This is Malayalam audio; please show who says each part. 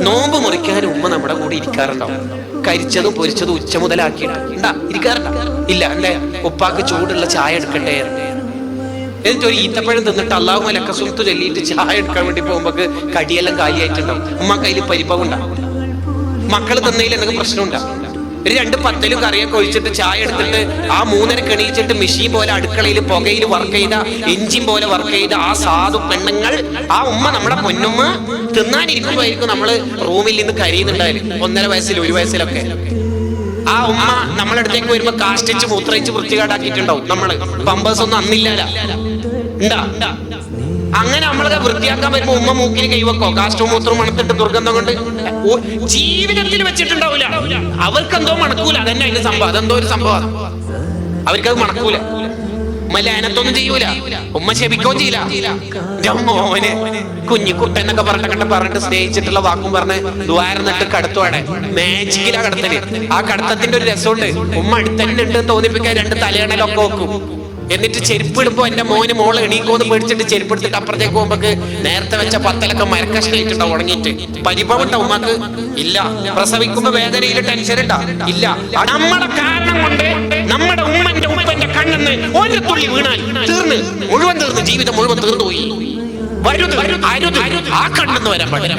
Speaker 1: നോമ്പ് മുറിക്കാൻ ഉമ്മ നമ്മുടെ കൂടെ ഇരിക്കാറുണ്ടാവും കരിച്ചതും പൊരിച്ചതും ഉച്ച ഉണ്ടാ ഇരിക്കാറുണ്ടോ? ഇല്ല എന്റെ ഉപ്പാക്ക് ചൂടുള്ള ചായ എടുക്കട്ടെ എന്നിട്ട് ഒരു ഈത്തപ്പഴം തിന്നിട്ട് അള്ളാഹു മലക്ക ചൊല്ലിയിട്ട് ചായ എടുക്കാൻ വേണ്ടി പോകുമ്പോക്ക് കടിയെല്ലാം കാലിയായിട്ടുണ്ടാവും. ഉമ്മ കയ്യിൽ പരിഭവം ഉണ്ടാവും മക്കൾ തന്നതിൽ എന്തെങ്കിലും പ്രശ്നമുണ്ടാവും ഒരു രണ്ട് പത്തലും കറിയൊക്കെ ഒഴിച്ചിട്ട് ചായ എടുത്തിട്ട് ആ മൂന്നര കെണിയിച്ചിട്ട് മെഷീൻ പോലെ അടുക്കളയിൽ പുകയിൽ വർക്ക് ചെയ്ത എഞ്ചിൻ പോലെ വർക്ക് ചെയ്ത ആ സാധു പെണ്ണുങ്ങൾ ആ ഉമ്മ നമ്മുടെ പൊന്നുമ്മ തിന്നാനിരിക്കുമ്പോഴായിരിക്കും നമ്മൾ റൂമിൽ നിന്ന് കരയുന്നുണ്ടായാലും ഒന്നര വയസ്സിൽ ഒരു വയസ്സിലൊക്കെ. ആ ഉമ്മ നമ്മളെ അടുത്തേക്ക് വരുമ്പോ കാഷ്ടിച്ച് മൂത്രയിച്ച് വൃത്തികേടാക്കിയിട്ടുണ്ടാവും നമ്മൾ. പമ്പേഴ്സ് ഒന്നും അന്നില്ല ഉണ്ടാ അങ്ങനെ നമ്മളൊക്കെ വൃത്തിയാക്കാൻ വരുമ്പോ ഉമ്മ മൂക്കിൽ കൈവക്കോ? കാഷ്ടവും മൂത്രവും മണത്തിട്ട് ദുർഗന്ധം കൊണ്ട്? ജീവിതത്തിൽ ജീവിതത്തിൽ വെച്ചിട്ടുണ്ടാവില്ല അവർക്കെന്തോ മണക്കൂല. അതന്നെ അതിന്റെ സംഭവം. അതെന്തോ ഒരു സംഭവം. അവർക്കത് മണക്കൂല. ഉമ്മ ലാനത്തൊന്നും ചെയ്യൂല. ഉമ്മ ശപിക്കുകയും ചെയ്യില്ല. മോനെ കുഞ്ഞിക്കുട്ടൻ എന്നൊക്കെ പറഞ്ഞിട്ട് പറഞ്ഞിട്ട് സ്നേഹിച്ചിട്ടുള്ള വാക്കും പറഞ്ഞ് ദ്വാരന്നിട്ട് കടത്തുവാടെ മാജിക്കിലാ കടത്തൽ. ആ കടത്തത്തിന്റെ ഒരു രസമുണ്ട്. ഉമ്മ അടുത്തന്നെ ഉണ്ട് തോന്നിപ്പിക്കാൻ രണ്ട് തലയണലൊക്കെ വെക്കും. എന്നിട്ട് ചെരുപ്പ് ഇടുമ്പോ എന്റെ മോന് മോൾ എണീക്കോന്ന് പേടിച്ചിട്ട് ചെരുപ്പ് എടുത്തിട്ട് അപ്പുറത്തേക്ക് പോകുമ്പോക്ക് നേരത്തെ വെച്ച പത്തലൊക്കെ മരക്കഷ്ണയിട്ടുണ്ടാവും ഉണങ്ങിയിട്ട്. പരിഭവം ഉണ്ടോ ഉമ്മക്ക്? ഇല്ല. പ്രസവിക്കുമ്പോ വേദനയിൽ ടെൻഷൻ ഉണ്ടാ ഇല്ല. നമ്മുടെ കാരണം കൊണ്ട് നമ്മുടെ ഉമ്മന്റെ ഉമ്മന്റെ കണ്ണെന്ന് ഒരു തുള്ളി വീണാൽ തീർന്ന്. മുഴുവൻ തീർന്ന്. ജീവിതം മുഴുവൻ തീർന്നു പോയി അരുത് ആ കണ്ണെന്ന് വരാൻ പാടില്ല.